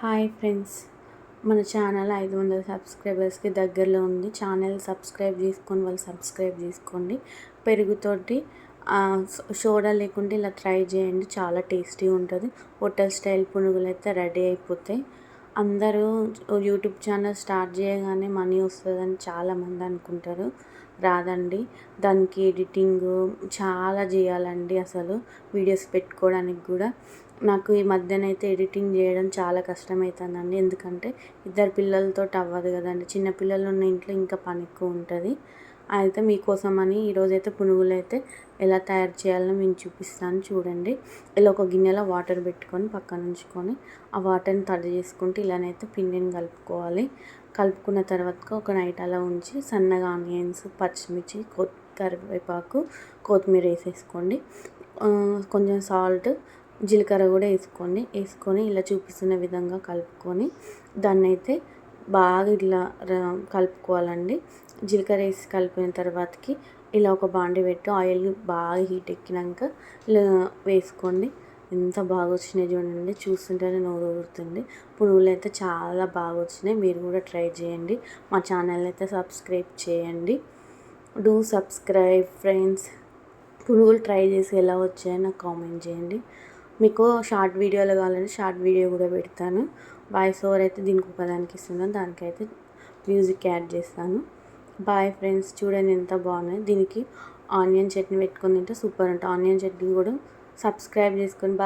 Hi friends. మన channel ఐదు వందల సబ్స్క్రైబర్స్కి దగ్గరలో ఉంది. ఛానల్ సబ్స్క్రైబ్ చేసుకొని వాళ్ళు సబ్స్క్రైబ్ చేసుకోండి. పెరుగుతోటి సోడా లేకుంటే ఇలా ట్రై చేయండి. చాలా టేస్టీ ఉంటుంది. హోటల్ స్టైల్ పునుగులు అయితే రెడీ అయిపోతాయి. అందరూ యూట్యూబ్ ఛానల్ స్టార్ట్ చేయగానే మనీ వస్తుందని చాలామంది అనుకుంటారు. రాదండి. దానికి ఎడిటింగ్ చాలా చేయాలండి అసలు. వీడియోస్ పెట్టుకోవడానికి కూడా. నాకు ఈ మధ్యనైతే ఎడిటింగ్ చేయడం చాలా కష్టమవుతుందండి ఎందుకంటే ఇద్దరు పిల్లలతో అవ్వదు కదండి. చిన్న పిల్లలు ఉన్న ఇంట్లో ఇంకా పని ఎక్కువ ఉంటుంది. అయితే మీకోసం అని ఈరోజైతే పునుగులు అయితే ఎలా తయారు చేయాలో నేను చూపిస్తాను. చూడండి. ఇలా ఒక గిన్నెలో వాటర్ పెట్టుకొని పక్కన ఉంచుకొని ఆ వాటర్ని తడి చేసుకుంటే ఇలానైతే పిండిని కలుపుకోవాలి. కలుపుకున్న తర్వాత ఒక నైట్ అలా ఉంచి సన్నగా ఆనియన్స్ పచ్చిమిర్చి కరివేపాకు కొత్తిమీర వేసేసుకోండి కొంచెం సాల్ట్ జీలకర్ర కూడా వేసుకోండి వేసుకొని ఇలా చూపిస్తున్న విధంగా కలుపుకొని దాన్ని అయితే బాగా ఇట్లా కలుపుకోవాలండి. జీలకర్ర వేసి కలిపిన తర్వాతకి ఇలా ఒక బాండి పెట్టి ఆయిల్ బాగా హీట్ ఎక్కినాక ఇలా వేసుకోండి. ఎంత బాగా వచ్చినాయి చూడండి. చూస్తుంటేనే నోరు ఊరుతుంది. పునుగులు అయితే చాలా బాగా వచ్చినాయి. మీరు కూడా ట్రై చేయండి. మా ఛానల్ అయితే సబ్స్క్రైబ్ చేయండి. Do subscribe friends. పునుగులు ట్రై చేసి ఎలా వచ్చాయో నాకు కామెంట్ చేయండి. మీకు షార్ట్ వీడియోలు కావాలంటే షార్ట్ వీడియో కూడా పెడతాను. వాయిస్ ఓవర్ అయితే దీనికి ఒకదానికి ఇస్తున్నాను. దానికైతే మ్యూజిక్ యాడ్ చేస్తాను. బాయ్ ఫ్రెండ్స్ చూడండి ఎంత బాగున్నాయి. దీనికి ఆనియన్ చట్నీ పెట్టుకుని తింటే సూపర్ ఉంటుంది. ఆనియన్ చట్నీ కూడా సబ్స్క్రైబ్ చేసుకొని బాయ్